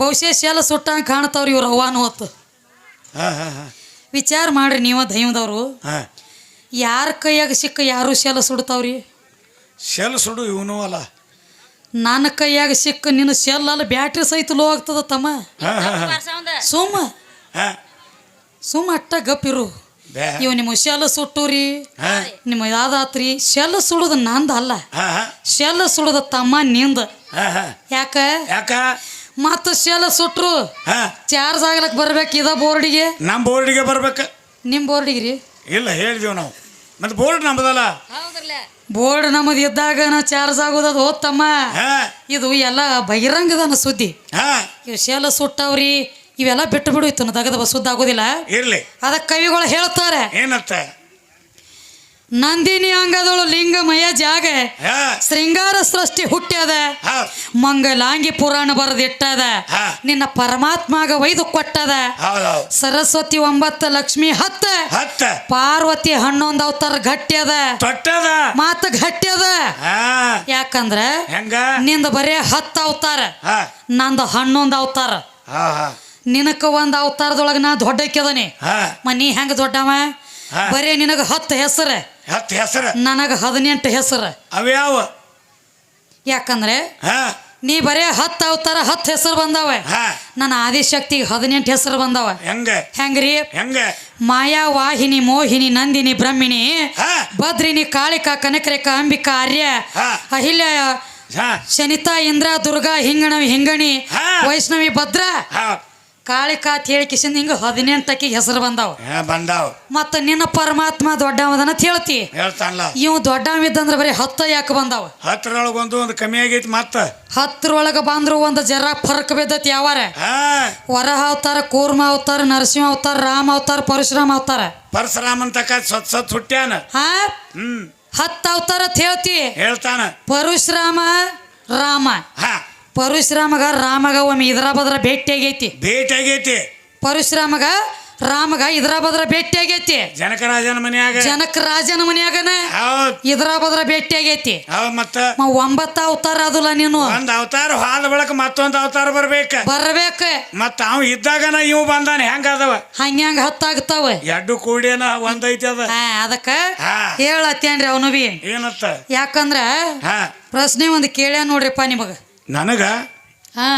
ಬಹುಶಃ ಶೆಲ್ ಸುಟ್ಟಂಗೆ ಕಾಣ್ತಾವ್ರಿ ಇವ್ರು ಅವ್ವಾನು ಹೊತ್ತು ವಿಚಾರ ಮಾಡ್ರಿ ನೀವು ದೈವದವರು. ಯಾರ ಕೈಯಾಗ ಸಿಕ್ಕ ಯಾರು ಶೆಲ್ ಸುಡ್ತಾವ್ರಿ? ಶೆಲ್ ಸುಡು ಇವನು ಅಲ್ಲ. ನನ್ನ ಕೈಯಾಗ ಸಿಕ್ಕ ನಿನ್ನ ಶೆಲ್ ಅಲ್ಲ ಬ್ಯಾಟ್ರಿ ಸಹಿತ ಲೋ ಆಗ್ತದ ತಮ್ಮ. ಸುಮ್ಮ. ಸುಮ್ಮ ಅಟ್ಟ ಗಪ್ಪಿರು ಬೇ ಇವ್ ನಿಮ್ಮ ಶೆಲ್ ಸುಟ್ಟೂರಿ. ನಿಮ್ಮ ಯಾವ್ದಾತ್ರಿ ಶೆಲ್ ಸುಡುದ ನಂದ ಅಲ್ಲ. ಶೆಲ್ ಸುಡುದ ತಮ್ಮ ನಿಂದ. ಯಾಕ? ಯಾಕ? ಮತ್ತ ಶೆಲ್ ಸುಟ್ರು. ಹಾ. ಚಾರ್ಜ್ ಆಗ್ಲಕ್ ಬರ್ಬೇಕು ಇದ ಬೋರ್ಡಿಗೆ? ನಮ್ಮ ಬೋರ್ಡಿಗೆ ಬರ್ಬೇಕು. ನಿಮ್ಮ ಬೋರ್ಡಿಗೆ ರೀ ಇಲ್ಲ ಹೇಳಿದೀವಿ ನಾವು. ಮತ್ತೆ ಬೋರ್ಡ್ ನಮ್ದಲ್ಲ. ಬೋರ್ಡ್ ನಮ್ಮದು ಇದ್ದಾಗ ನಾ ಚಾರ್ಜ್ ಆಗೋದದು ಹೋತಮ್ಮ ಹಾ. ಇದು ಎಲ್ಲ ಬಹಿರಂಗದನ ಸುದ್ದಿ. ಹಾ. ಇವು ಶೆಲ್ ಸುಟ್ಟವ್ರಿ ಇವೆಲ್ಲ ಬಿಟ್ಟು ಬಿಡು ಇತ್ತು ದಗದ ಸುದ್ದ ಆಗೋದಿಲ್ಲ. ಇರ್ಲಿ. ಅದಕ್ಕೆ ಕವಿಗಳು ಹೇಳ್ತಾರೆ. ಏನತ್ತ ನಂದಿನಿ ಅಂಗದಳು ಲಿಂಗಮಯ ಜಾಗ. ಶೃಂಗಾರ ಸೃಷ್ಟಿ ಹುಟ್ಟ್ಯದ. ಮಂಗಲಾಂಗಿ ಪುರಾಣ ಬರೆದಿಟ್ಟದ. ನಿನ್ನ ಪರಮಾತ್ಮಗ ಒಯ್ದು ಕೊಟ್ಟದ. ಸರಸ್ವತಿ ಒಂಬತ್ತು ಲಕ್ಷ್ಮಿ ಹತ್ತ. ಪಾರ್ವತಿ ಹನ್ನೊಂದು ಅವತಾರ ಗಟ್ಟ್ಯದ ಮಾತು ಗಟ್ಟ್ಯದ ಯಾಕಂದ್ರ ನಿಂದ ಬರೇ ಹತ್ತು ಅವತಾರ. ನಂದು ಹನ್ನೊಂದು ಅವತಾರ. ನಿನಕ ಒಂದು ಅವತಾರದೊಳಗ ನಾ ದೊಡ್ಡಕ್ಕದನಿ ಮನಿ ಮ ನೀ ಹೆಂಗ ದೊಡ್ಡವ. ಬರೇ ನಿನಗ ಹತ್ತು ಹೆಸರು. ಹತ್ತ ಹೆಸರು? ನನಗ ಹದಿನೆಂಟು ಹೆಸರು. ಅವ್ಯಾವ? ಯಾಕಂದ್ರೆ ಹಾ. ನೀ ಬರೇ ಹತ್ತು ಅವತಾರ ಹತ್ತು ಹೆಸರು ಬಂದಾವ. ಹಾ. ನನ್ನ ಆದಿಶಕ್ತಿಗೆ ಹದಿನೆಂಟು ಹೆಸರು ಬಂದಾವ. ಹೆಂಗ? ಹೆಂಗ್ರಿ? ಹೆಂಗ? ಮಾಯಾ ವಾಹಿನಿ ಮೋಹಿನಿ ನಂದಿನಿ ಬ್ರಹ್ಮಿಣಿ ಹಾ. ಭದ್ರಿನಿ ಕಾಳಿಕಾ ಕನಕರೇಖಾ ಅಂಬಿಕಾ ಆರ್ಯ ಹಾ. ಅಹಿಲ್ಯ ಹಾ. ಶನಿತಾ ಇಂದ್ರ ದುರ್ಗಾ ಹಿಂಗಣವಿ ಹಿಂಗಣಿ ಹಾ. ವೈಷ್ಣವಿ ಭದ್ರ ಹಾ. ಕಾಳಿಕಾ ಕಾತ್ ಹೇಳಿ ಕಿಶನ್ ಹಿಂಗ ಹದಿನೆಂಟಕ್ಕೆ ಹೆಸರು ಬಂದಾವ. ಬಂದಾವ. ಮತ್ತ ನಿನ್ನ ಪರಮಾತ್ಮ ದೊಡ್ಡವದನ್ನ ಹೇಳ್ತಿ. ಹೇಳ್ತಾನಲ್ಲ. ಇವ್ ದೊಡ್ಡವ ಇದ್ದಂದ್ರ ಬರೀ ಹತ್ತ ಯಾಕೆ ಬಂದಾವ? ಹತ್ತರೊಳಗ ಒಂದು ಒಂದು ಕಮ್ಮಿ ಆಗೈತಿ ಮತ್ತ. ಹತ್ತರೊಳಗ ಬಂದ್ರು ಒಂದು ಜರ ಫರ್ಕ್ ಬಿದ್ದತಿ ಯಾವಾರ? ವರಹ ಅವತಾರ ಕೂರ್ಮ ಅವತಾರ ನರಸಿಂಹ ಅವತಾರ ರಾಮ ಅವತಾರ ಪರಶುರಾಮ ಅವತಾರ. ಪರಶುರಾಮನ್ ತಕ ಸತ್ ಸತ್ ಹುಟ್ಟ್ಯಾನ. ಹಾ? ಹ್ಮ್. ಹತ್ತ ಅವತಾರ ಹೇಳ್ತಿ. ಹೇಳ್ತಾನ. ಪರಶುರಾಮ ರಾಮ. ಹಾ. ಪರಶುರಾಮಗ ರಾಮಗ ಒಮ್ಮೆ ಇದ್ರಾಬದ್ರ ಭೇಟಿ ಆಗೈತಿ ಭೇಟಿ ಆಗೈತಿ ಪರಶುರಾಮಗ ರಾಮಗ ಇದ್ರಾಬದ್ರ ಭೇಟಿ ಆಗೈತಿ ಜನಕರಾಜನ ಮನೆಯಾಗ. ಜನಕ ರಾಜನ ಮನ್ಯಾಗನ ಹೌದ್. ಇದ್ರ ಬದ್ರ ಭೇಟಿ ಆಗೈತಿ ಮತ್ತ ಒಂಬತ್ತ ಅವತಾರ ಅದಲ್ಲ ನೀನು. ಒಂದ್ ಅವತಾರ ಹಾದ ಬಳಕ ಮತ್ತೊಂದ್ ಅವತಾರ ಬರ್ಬೇಕ. ಬರ್ಬೇಕ. ಮತ್ತ ಅವ್ ಇದ್ದಾಗನ ಇವ್ ಬಂದಾನ. ಹೆಂಗ ಅದಾವ? ಹಂಗ್ಯಾಂಗ ಹತ್ತಾಗ್ತಾವ ಎರಡು ಕೂಡಿಯನ ಒಂದೈತಿ ಅದ. ಹಾ ಅದಕ್ಕ. ಹೇಳತ್ತೇನ್ರಿ ಅವನು ಬಿ. ಏನತ್ತ? ಯಾಕಂದ್ರ ಹಾ. ಪ್ರಶ್ನೆ ಒಂದ್ ಕೇಳ್ಯ ನೋಡ್ರಿಪ್ಪ ನಿಮಗ. ನನಗ? ಹಾ.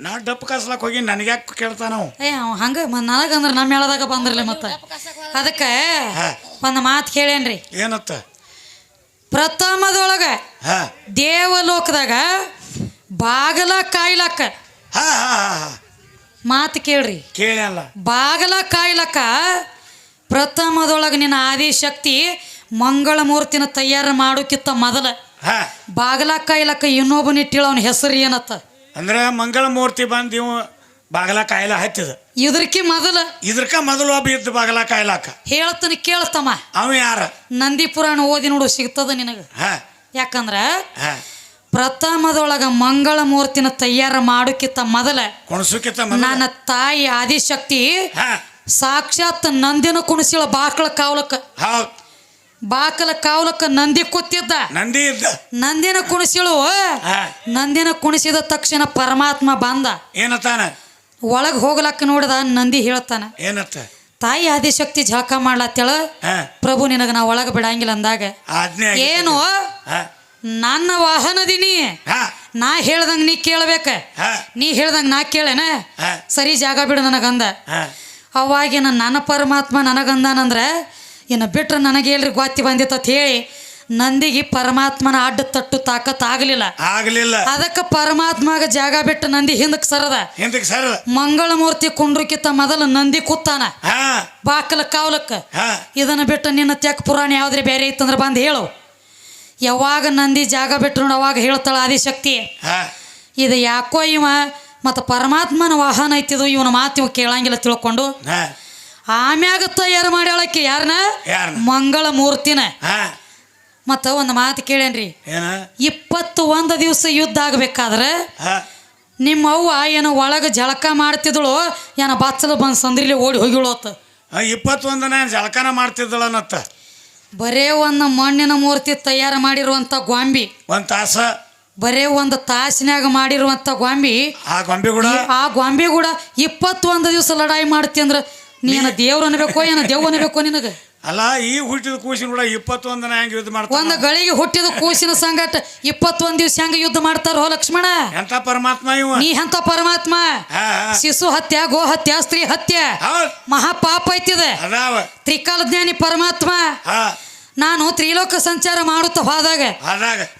ನಾ ಡಪ್ ಕಸ್ಲಕ್ ಹೋಗಿ ನನಗ್ಯಾಕೆ ಕೇಳ್ತಾನ ಅವ? ಏ ಅವ ಹಂಗ ನನಗಂದ್ರ ನಮ್ಮ ಹೇಳದಾಗ ಬಂದ್ರಲ್ಲ ಮತ್ತ? ಅದಕ್ಕೆ ಹಾ. ಒಂದು ಮಾತು ಕೇಳೇನ್ರಿ ಏನತ್ತ? ಪ್ರಥಮದೊಳಗ ಹಾ. ದೇವಲೋಕದಾಗ ಬಾಗಲ ಕಾಯ್ಲಕ್ಕ ಹಾ ಹಾ ಹಾ ಹಾ. ಮಾತು ಕೇಳ್ರಿ. ಕೇಳಲ್ಲ ಬಾಗಲ ಕಾಯ್ಲಕ್ಕ ಪ್ರಥಮದೊಳಗ ನಿನ್ನ ಆದಿಶಕ್ತಿ ಮಂಗಳ ಮೂರ್ತಿನ ತಯಾರು ಮಾಡೋಕ್ಕಿಂತ ಮೊದಲ. ಹಾ. ಇಲ್ಲಕ್ಕ ಕಾಯ್ಲಕ್ಕ ಇನ್ನೊಬ್ಬನಿಟ್ಟಿಳ ಅವನ ಹೆಸರು ಏನತ್ತ? ಅಂದ್ರೆ ಮಂಗಳ ಮೂರ್ತಿ ಬಂದು ಇವು ಬಾಗಲ ಕಾಯಿಲ ಹತ್ತಿದ. ಇದ್ರಕಿ ಮೊದಲ. ಇದ್ರಕ ಮೊದಲು ಒಬ್ಬ ಇದ್ದ ಬಾಗಲ ಕಾಯ್ಲಾಕ ಹೇಳ್ತಾನೆ ಕೇಳ್ತಮ್ಮ ಅವ ಯಾರ? ನಂದಿ ಪುರಾಣ ಓದಿ ನೋಡು ಸಿಗ್ತದ ನಿನಗ. ಹಾ. ಯಾಕಂದ್ರ ಹಾ. ಪ್ರಥಮದೊಳಗ ಮಂಗಳ ಮೂರ್ತಿನ ತಯಾರು ಮಾಡೋಕ್ಕಿಂತ ಮೊದಲ ಕುಣಸುಕಿತ ನನ್ನ ತಾಯಿ ಆದಿಶಕ್ತಿ ಹಾ. ಸಾಕ್ಷಾತ್ ನಂದಿನ ಕುಣಸಿಳ ಬಾಕಳ ಕಾವಲಕ್ಕ. ಹೌದ್. ಬಾಕಲ ಕಾವಲಕ್ಕ ನಂದಿ ಕೂತಿದ್ದ. ನಂದಿ ಇದ್ದ. ನಂದಿನ ಕುಣಿಸಿಳು. ನಂದಿನ ಕುಣಿಸಿದ ತಕ್ಷಣ ಪರಮಾತ್ಮ ಬಂದ. ಏನತ್ತಾನ? ಒಳಗ್ ಹೋಗ್ಲಕ್ಕ ನೋಡಿದ ನಂದಿ ಹೇಳ್ತಾನ ಏನತ್ತ? ತಾಯಿ ಆದಿಶಕ್ತಿ ಜಳಕ ಮಾಡ್ಲತ್ತೇಳ? ಪ್ರಭು ನಿನಗ ನಾ ಒಳಗ ಬಿಡಂಗಿಲ್ಲ ಅಂದಾಗ. ಆಜ್ಞೆ. ಏನು? ಹಾ. ನನ್ನ ವಾಹನದಿನಿ ಹಾ. ನಾ ಹೇಳ್ದಂಗ ನೀ ಕೇಳ್ಬೇಕ. ಹಾ. ನೀ ಹೇಳ್ದಂಗ ನಾ ಕೇಳೇನ? ಹಾ. ಸರಿ ಜಾಗ ಬಿಡು ನನಗಂದ. ಹಾ. ಅವಾಗಿನ ನನ್ನ ಪರಮಾತ್ಮ ನನಗಂದಾನಂದ್ರೆ ಇನ್ನು ಬಿಟ್ರೆ ನನಗೆ ಹೇಳ್ರಿ ಗೊತ್ತಿ ಬಂದಿತ್ತು ಅಂತ ಹೇಳಿ ನಂದಿಗೆ ಪರಮಾತ್ಮನ ಅಡ್ಡ ತಟ್ಟು ತಾಕತ್ ಆಗಲಿಲ್ಲ. ಆಗ್ಲಿಲ್ಲ. ಅದಕ್ಕೆ ಪರಮಾತ್ಮಗ ಜಾಗ ಬಿಟ್ಟು ನಂದಿ ಹಿಂದಕ್ಕೆ ಸರದ. ಹಿಂದಕ್ಕೆ ಸರ್ ಮಂಗಳ ಮೂರ್ತಿ ಕುಂಡ್ರಕ್ಕಿಂತ ಮೊದಲು ನಂದಿ ಕೂತಾನ. ಹಾ. ಬಾಕಲ ಕಾವಲಕ್ಕ. ಹಾ. ಇದನ್ನ ಬಿಟ್ಟು ನಿನ್ನ ತೆಕ್ ಪುರಾಣ ಯಾವ್ದ್ರಿ ಬೇರೆ ಇತ್ತಂದ್ರೆ ಬಂದು ಹೇಳು. ಯಾವಾಗ ನಂದಿ ಜಾಗ ಬಿಟ್ಟು ನೋಡು ಅವಾಗ ಹೇಳ್ತಾಳ ಆದಿಶಕ್ತಿ. ಹಾ. ಇದು ಯಾಕೋ ಇವ ಮತ್ತು ಪರಮಾತ್ಮನ ವಾಹನ ಐತಿದು ಇವನ ಮಾತು ಇವ ಕೇಳಂಗಿಲ್ಲ ತಿಳ್ಕೊಂಡು. ಹಾ. ಆಮ್ಯಾಗ ತಯಾರು ಮಾಡ್ಯಾಳಕ್ಕೆ ಯಾರನ್ನ ಯಾರನ? ಮಂಗಳ ಮೂರ್ತಿನ ಹಾ. ಮತ್ತು ಒಂದು ಮಾತು ಕೇಳೇನ್ರಿ. ಏನ? ಇಪ್ಪತ್ತು ಒಂದು ದಿವಸ ಯುದ್ಧ ಆಗ್ಬೇಕಾದ್ರೆ ಹಾ. ನಿಮ್ಮ ಅವ್ವ ಏನೋ ಒಳಗೆ ಜಳಕ ಮಾಡ್ತಿದ್ಳು ಏನ ಬಾಚಲು ಬಂದು ಸಂದ್ರಿಲಿ ಓಡಿ ಹೋಗಿಳೋತ್ತ ಆ, ಇಪ್ಪತ್ತೊಂದನ ಜಳಕನ ಮಾಡ್ತಿದ್ದಳನತ್ತ? ಬರೇ ಒಂದು ಮಣ್ಣಿನ ಮೂರ್ತಿ ತಯಾರು ಮಾಡಿರುವಂಥ ಗೊಂಬಿ. ಒಂದ್ ತಾಸ? ಬರೇ ಒಂದು ತಾಸಿನಾಗ ಮಾಡಿರುವಂತ ಗ್ವಾಂಬಿ ಆ ಗೊಂಬೆ ಕೂಡ? ಆ ಗೊಂಬೆ ಕೂಡ ಇಪ್ಪತ್ತೊಂದು ದಿವಸ ಲಡಾಯಿ ಮಾಡ್ತಿ ಅಂದ್ರ ನೀನ ದೇವ್ರ ಅನ್ಬೇಕು ಏನ ದೇವ್ ಅನ್ಬೇಕು ನಿನಗ? ಅಲ್ಲ ಈ ಹುಟ್ಟಿದ ಕೂಸಿನ ಕೂಡ ಇಪ್ಪತ್ತೊಂದನ ಹೆಂಗ್ ಯುದ್ಧ ಮಾಡ್ತಾರೆ? ಒಂದ್ ಗಳಿಗೆ ಹುಟ್ಟಿದ ಕೂಸಿನ ಸಂಗಟ ಇಪ್ಪತ್ತೊಂದ್ ದಿವಸ ಹೆಂಗ ಯುದ್ಧ ಮಾಡ್ತಾರೋ ಲಕ್ಷ್ಮಣ? ಎಂತ ಪರಮಾತ್ಮ ಇವ? ನೀ ಎಂತ ಪರಮಾತ್ಮ. ಶಿಶು ಹತ್ಯ ಗೋ ಹತ್ಯ ಸ್ತ್ರೀ ಹತ್ಯ. ಮಹಾ ಮಹಾಪಾಪ ಐತಿದೆ. ಅದಾವ. ತ್ರಿಕಾಲ ಜ್ಞಾನಿ ಪರಮಾತ್ಮ ನಾನು ತ್ರಿಲೋಕ ಸಂಚಾರ ಮಾಡುತ್ತಾ ಹೋದಾಗ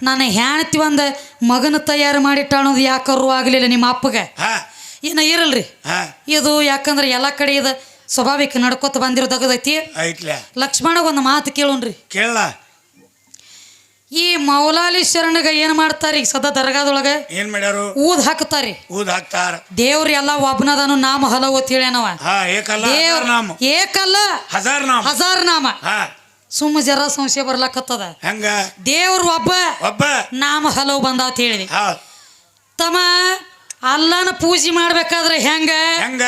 ನನ್ನ ಹೆಣತಿ ಒಂದು ಮಗನ ತಯಾರು ಮಾಡಿಟ್ಟ ಅನ್ನೋದು ಯಾಕರೂ ಆಗಲಿಲ್ಲ ನಿಮ್ಮ ಅಪ್ಪಗೆ. ಏನ ಇರಲ್ರಿ. ಇದು ಯಾಕಂದ್ರೆ ಎಲ್ಲ ಕಡೆ ಇದು ಸ್ವಾಭಾವಿಕ ನಡ್ಕೋತ ಬಂದಿರೋದಾಗದೈತಿ. ಐತ್ಲೆ. ಲಕ್ಷ್ಮಣ ಒಂದು ಮಾತು ಕೇಳೋಣ್ರಿ. ಕೇಳ ಈ ಮೌಲಾಲಿ ಶರಣಗ ಏನ್ ಮಾಡ್ತಾರ ಈಗ ಸದಾ ದರ್ಗಾದೊಳಗ? ಏನ್ ಮಾಡ್ಯಾರು? ಊದ್ ಹಾಕ್ತಾರಿ ಊದ್ ಹಾಕ್ತಾರ. ದೇವ್ರ ಎಲ್ಲಾ ಒಬ್ಬನದನು ನಾಮ ಹಲವು ಅಂತ ಹೇಳ್ಯಾನವ. ಹಾ ಏಕಲ್ಲ ದೇವ್ರ ನಾಮ. ಏಕಲ್ಲ ಹಜಾರ್ ನಾಮ. ಹಜಾರ್ ನಾಮ. ಹಾ. ಸುಮ್ಮ ಜರ ಸಂಶಯ ಬರ್ಲಾಕತ್ತದ. ಹಂಗ? ದೇವ್ರ ಒಬ್ಬ ಒಬ್ಬ. ನಾಮ ಹಲವು ಬಂದಾವ ಅಂತ ಹೇಳಿದ್ವಿ ಹಾ. ತಮ್ಮ ಅಲ್ಲನ ಪೂಜೆ ಮಾಡ್ಬೇಕಾದ್ರೆ ಹೆಂಗ? ಹೆಂಗ?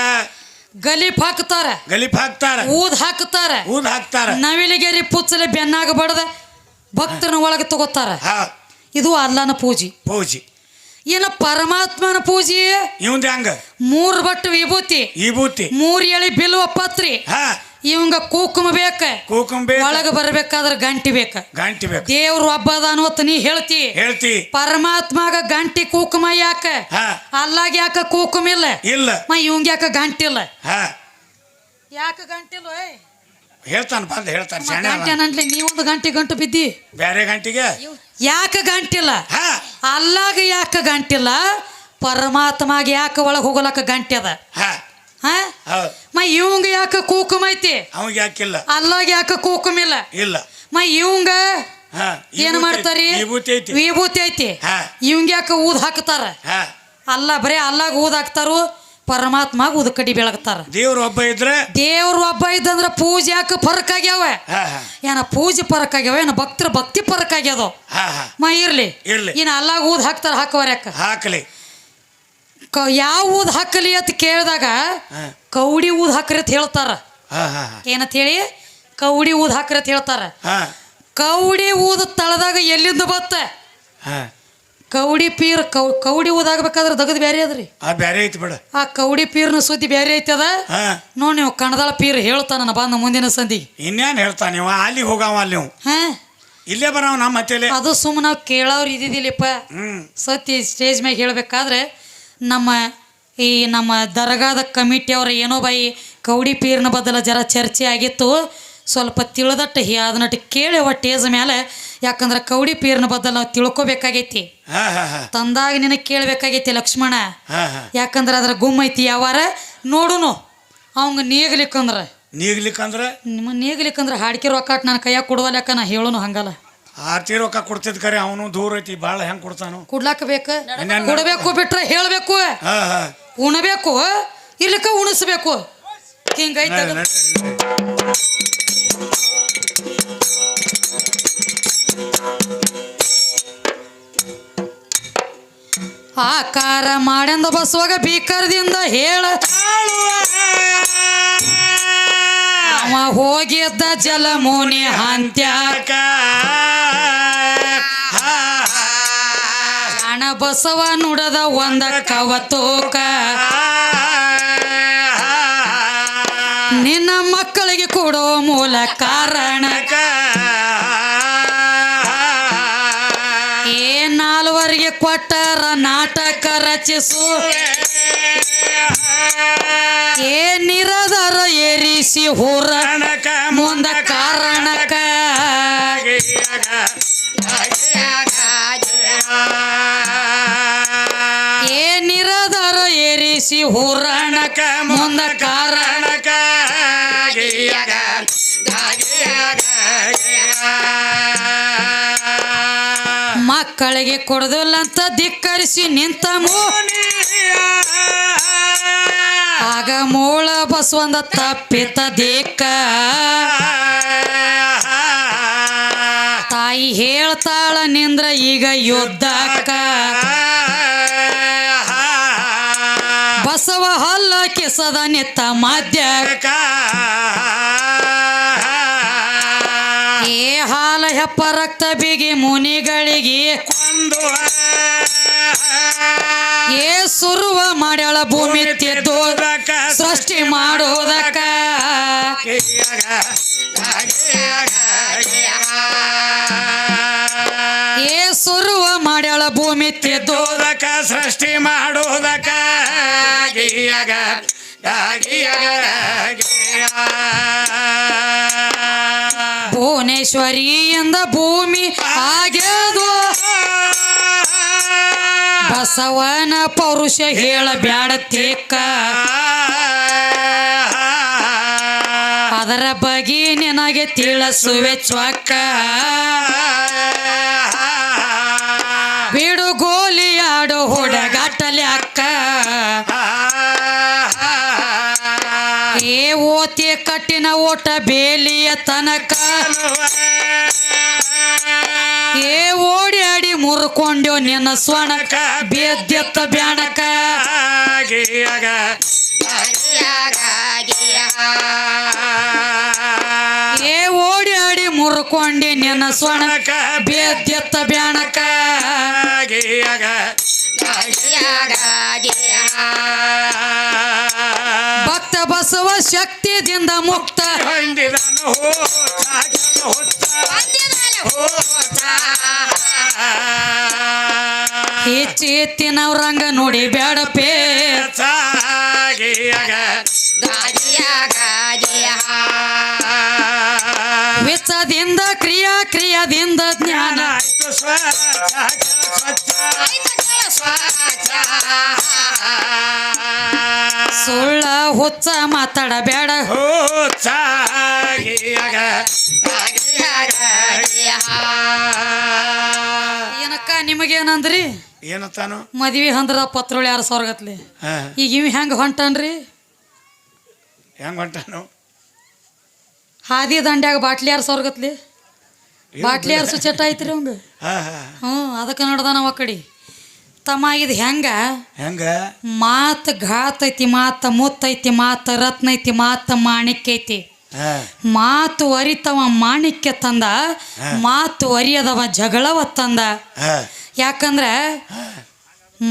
ಗಲೀಫ್ ಹಾಕ್ತಾರ ಗಲೀಫ್ ಹಾಕ್ತಾರ. ಊದ್ ಹಾಕ್ತಾರ ಊದ್ ಹಾಕ್ತಾರ. ನವಿಲಿಗೇರಿ ಪುಚ್ಚಲಿ ಬೆನ್ನಾಗ ಬಡದ ಭಕ್ತನ ಒಳಗೆ ತಗೋತಾರ. ಹಾ. ಇದು ಅಲ್ಲನ ಪೂಜಿ. ಪೂಜಿ. ಏನ ಪರಮಾತ್ಮನ ಪೂಜಿ? ಇವಂದ ಹೆಂಗ? ಮೂರ್ ಬಟ್ಟು ವಿಭೂತಿ. ವಿಭೂತಿ. ಮೂರ್ ಎಳಿ ಬಿಲ್ವ ಪತ್ರಿ. ಹಾ. ಇವಂಗ ಕುಕುಮ ಬೇಕ? ಕೂಕುಂಬೆ ಒಳಗ ಬರ್ಬೇಕಾದ್ರ ಗಂಟಿ ಬೇಕ. ಗಂಟಿ ಬೇಕು. ದೇವ್ರು ಹಬ್ಬದ ಅನ್ನೋತ್ ನೀ ಹೇಳ್ತಿ. ಹೇಳ್ತಿ. ಪರಮಾತ್ಮಾಗ ಗಂಟಿ ಕೂಕುಮ ಯಾಕ? ಹಾ. ಅಲ್ಲಾಗ ಯಾಕ ಕುಕುಮ ಇಲ್ಲ? ಇಲ್ಲ. ಮ ಇವಂಗ ಯಾಕ ಗಂಟಿ ಇಲ್ಲ? ಹಾ. ಯಾಕ ಗಂಟಿಲ್ಲ ಹೇಳ್ತಾನ ಬಂದ್ ಹೇಳ್ತಾನ ಗಂಟೆ ನೀವೊಂದು ಗಂಟೆ ಗಂಟು ಬಿದ್ದಿ. ಬೇರೆ ಗಂಟಿಗೆ? ಯಾಕ ಗಂಟಿಲ್ಲ ಹಾ. ಅಲ್ಲಾಗ ಯಾಕ ಗಂಟಿಲ್ಲ ಪರಮಾತ್ಮಾಗ ಯಾಕ ಒಳಗೆ ಹೋಗಲಕ್ಕ ಗಂಟೆ ಅದ? ಮ ಇವಂಗ ಯಾಕ ಕೂಕುಮ ಐತಿ? ಅವಾಗ ಯಾಕಿಲ್ಲ. ಅಲ್ಲಾಗ ಯಾಕ ಕೂಕುಮ ಇಲ್ಲ? ಇಲ್ಲ. ಮ ಇವಂಗ ಹಾ ಏನ್ ಮಾಡ್ತಾರಿ? ವಿಭೂತಿ ಐತಿ. ವಿಭೂತಿ ಐತಿ. ಹಾ. ಇವಂಗ ಯಾಕ ಊದ್ ಹಾಕ್ತಾರ? ಅಲ್ಲ ಬರೇ ಅಲ್ಲಾಗ ಊದ್ ಹಾಕ್ತಾರು ಪರಮಾತ್ಮ ಊದ್ ಕಡಿ ಬೆಳಗ್ತಾರ. ದೇವ್ರ ಒಬ್ಬ ಇದ್ರೆ? ದೇವ್ರ ಒಬ್ಬ ಇದ್ದಂದ್ರ ಪೂಜೆ ಯಾಕೆ ಪರಕ್ ಆಗ್ಯಾವ ಏನ ಪೂಜೆ ಪರಕ್ ಆಗ್ಯಾವ ಏನ ಭಕ್ತರ ಭಕ್ತಿ ಪರಕ್ ಹಾ ಮ ಇರ್ಲಿ. ಇರ್ಲಿ. ಇನ್ನ ಅಲ್ಲಾಗ ಊದ್ ಹಾಕ್ತಾರ ಹಾಕುವ ಯಾಕ? ಹಾಕ್ಲಿ. ಕ- ಯಾವ ಊದ್ ಹಾಕಲಿ ಅಂತ ಕೇಳಿದಾಗ ಕೌಡಿ ಊದ್ ಹಾಕ್ರಿ ಅಂತ ಹೇಳ್ತಾರ. ಏನಂತ ಹೇಳಿ? ಕೌಡಿ ಊದ್ ಹಾಕ್ರಿ ಅಂತ ಹೇಳ್ತಾರ. ಹಾ. ಕೌಡಿ ಊದ ತಳದಾಗ ಎಲ್ಲಿಂದ ಬತ್ತ? ಹಾ. ಕೌಡಿ ಪೀರ್ ಕೌ ಕೌಡಿ ಊದಾಗಬೇಕಾದ್ರೆ ದಗದ್ ಬ್ಯಾರೆ ಅದ್ರಿ. ಆ ಬ್ಯಾರೆ ಐತಿ ಬೇಡ. ಆ ಕೌಡಿ ಪೀರ್ನ ಸುದ್ದಿ ಬ್ಯಾರೆ ಐತದ ಅದ. ನೋಡಿ ನೀವು ಕಣದಾಳ ಪೀರ್ ಹೇಳ್ತಾನ ಬಂದ ಮುಂದಿನ ಸಂದಿಗೆ. ಇನ್ನೇನ್ ಹೇಳ್ತಾನ ನೀವು ಅಲ್ಲಿ ಹೋಗಾವ ಅಲ್ಲಿ ನೀವು. ಹಾ. ಇಲ್ಲೇ ಬರಾವ ನಮ್ಮ ಮತ್ತೆ ಅದು ಸುಮ್ಮನೆ ನಾವು ಕೇಳೋರು ಇದ್ದಿದ್ದಿಲ್ಲಪ್ಪ. ಸತ್ಯ ಸತಿ ಸ್ಟೇಜ್ ಮ್ಯಾಗ ಹೇಳ್ಬೇಕಾದ್ರೆ ನಮ್ಮ ಈ ನಮ್ಮ ದರ್ಗಾದ ಕಮಿಟಿಯವ್ರ ಏನೋ ಬಾಯಿ ಕೌಡಿ ಪೀರ್ನ ಬದಲ ಜರ ಚರ್ಚೆ ಆಗಿತ್ತು. ಸ್ವಲ್ಪ ತಿಳಿದಟ್ಟು ಹಿ ಅದನ್ನಟ್ಟು ಕೇಳಿ ಒಟ್ಟು ಟೇಜ್ ಮೇಲೆ ಯಾಕಂದ್ರೆ ಕೌಡಿ ಪೀರ್ನ ಬದಲು ನಾವು ತಿಳ್ಕೊಬೇಕಾಗೈತಿ. ತಂದಾಗ ನಿನಗೆ ಕೇಳಬೇಕಾಗೈತಿ ಲಕ್ಷ್ಮಣ. ಯಾಕಂದ್ರೆ ಅದ್ರ ಗುಮ್ಮ ಐತಿ ಯಾವಾರ? ನೋಡುನು. ಅವಂಗ ನೀಗ್ಲಿಕ್ಕಂದ್ರೆ. ನೀಗ್ಲಿಕ್ಕಂದ್ರೆ? ನಿಮ್ಮ ನೀಗ್ಲಿಕ್ಕಂದ್ರೆ ಹಾಡ್ಕಿ ರೊಕ್ಕಾಟ್ ನನ್ನ ಕೈಯಾಗ ಕೊಡುವಲ್ಯಾಕ ನಾ ಹೇಳುನು ಹಂಗಲ್ಲ. ಆರ್ತಿ ರೊಕ್ಕ ಕೊಡ್ತಿದ್ ಕರೆ ಅವನು ದೂರ ಐತಿ ಭಾಳ ಹೆಂಗ್ ಕೊಡ್ತಾನು. ಕೊಡ್ಲಾಕ ಬೇಕ ಕೊಡಬೇಕು ಬಿಟ್ರೆ ಹೇಳಬೇಕು. ಹಾ ಹಾ. ಉಣಬೇಕು ಇಲ್ಲಿಕ ಉಣಿಸ್ಬೇಕು. ಹಿಂಗೈತ. ಆಕಾರ ಮಾಡ್ಯಂದ ಬಸ್ವಾಗ ಬೀಕರ್ದಿಂದ ಹೇಳ. ಅವ ಹೋಗಿದ್ದ ಜಲಮೋನಿ ಹಂತ್ಯಾಕ ಹಣ ಬಸವ ನುಡದ ಒಂದ ಕವತೋಕ. ನಿನ್ನ ಮಕ್ಕಳಿಗೆ ಕೊಡೋ ಮೂಲ ಕಾರಣಕ ಏ ನಾಲ್ವರಿಗೆ ಕೊಟ್ಟರ ನಾಟಕ ರಚಿಸು. ಏ ನಿರದರ ಏರಿಸಿ ಹೊರ ಮುಂದ ಕಾರಣಕ. ಏ ನಿರದರ ಏರಿಸಿ ಹುರಣಕ ಮುಂದ ಕಾರಣಕ. ಮಕ್ಕಳಿಗೆ ಕೊಡದಿಲ್ಲ ಅಂತ ಧಿಕ್ಕರಿಸಿ ನಿಂತ ಮೂ ಆಗ ಮೂಳ ಬಸವಂದ ತಪ್ಪಿತ ದೇಕ ತಾಯಿ ಹೇಳ್ತಾಳ, ನಿಂದ್ರ ಈಗ ಯುದ್ಧಕ್ಕ. ಬಸವ ಹಲ್ಲ ಕೆಸದ ನಿತ್ತ ಮಾಧ್ಯ ಏ ಹಾಲ ಹೆಪ್ಪ ರಕ್ತ ಬಿಗಿ ಮುನಿಗಳಿಗೆ ಕೊಂದು. ಏ ಸುರುವ ಮಾಡ್ಯಾಳ ಭೂಮಿ ತಿದ್ದೋದಕ್ಕ ಸೃಷ್ಟಿ ಮಾಡೋದಕ್ಕ. ಏ ಸುರುವ ಮಾಡ್ಯಾಳ ಭೂಮಿ ತಿದ್ದುವುದಕ್ಕ ಸೃಷ್ಟಿ ಮಾಡೋದಕ ಭುವನೇಶ್ವರಿ ಎಂದ ಭೂಮಿ ಆಗ್ಯದು. ಬಸವನ ಪೌರುಷ ಹೇಳ ಬ್ಯಾಡ ನಿನಗೆ ತಿಳಿಸುವೆ ಚ್ವಕ್ಕ ಬಿಡು ಗೋಲಿಯಾಡು ಹುಡುಗಾಟಲಿ ಅಕ್ಕ. ಏ ಓತಿ ಕಟ್ಟಿನ ಓಟ ಬೇಲಿಯ ತನಕ. ಏ ಓಡಿ ಆಡಿ ಮುರ್ಕೊಂಡ್ಯೋ ನಿನ್ನ ಸ್ವಣಕ ಬೇದ್ಯತ್ತ ಬ್ಯಾಣಕ. ಮುರ್ಕೊಂಡಿ ನಿನ್ನ ಸ್ವಣಕ ಬೇದ್ಯತ್ತ ಬ್ಯಾಣಕ ಗಿಯಗ ಭಕ್ತ ಬಸವ ಶಕ್ತಿದಿಂದ ಮುಕ್ತ. ಹೆಚ್ಚಿತ್ತಿನವ್ರಂಗ ನೋಡಿ ಬ್ಯಾಡಪೇ ಕ್ರಿಯಾ ಜ್ಞಾನ. ಆಯ್ತು ಸುಳ್ಳ ಹುಚ್ಚ ಮಾತಾಡಬೇಡ. ಹುಚ್ಚ ಏನಕ್ಕ ನಿಮಗೇನಂದ್ರಿ ಏನತ್ತಾನು ಮದ್ವಿ ಹಂದ್ರ ಪತ್ರೋಳಿ ಯಾರು ಸಾವಿರಗತ್ಲಿ ಹಾ. ಈಗ ಇವ್ ಹೆಂಗ ಹೊಂಟನ್ರಿ? ಹೆಂಗ್ ಹೊಂಟಾನು? ಹಾದಿ ದಂಡ್ಯಾಗ ಬಾಟ್ಲಿ ಯಾರು ಸಾವಿರಗತ್ಲಿ ಬಾಟ್ಲಿ ಅರ್ಸು ಚಟ ಐತ್ರಿ ಅವಂಗ ಹ್ಞೂ ಅದಕ್ಕೆ ನೋಡ್ದ ನಾವು ಆ ಕಡೆ. ತಮ್ಮ ಇದು ಹೆಂಗ? ಹೆಂಗ? ಮಾತು ಘಾತ್ ಐತಿ ಮಾತ ಮುತ್ತೈತಿ ಮಾತ ರತ್ನ ಐತಿ ಮಾತ ಮಾಣಿಕ್ಯ ಐತಿ. ಮಾತು ಅರಿತವ ಮಾಣಿಕ್ಯ ತಂದ ಮಾತು ಅರಿಯದವ ಜಗಳವ ತಂದ. ಯಾಕಂದ್ರೆ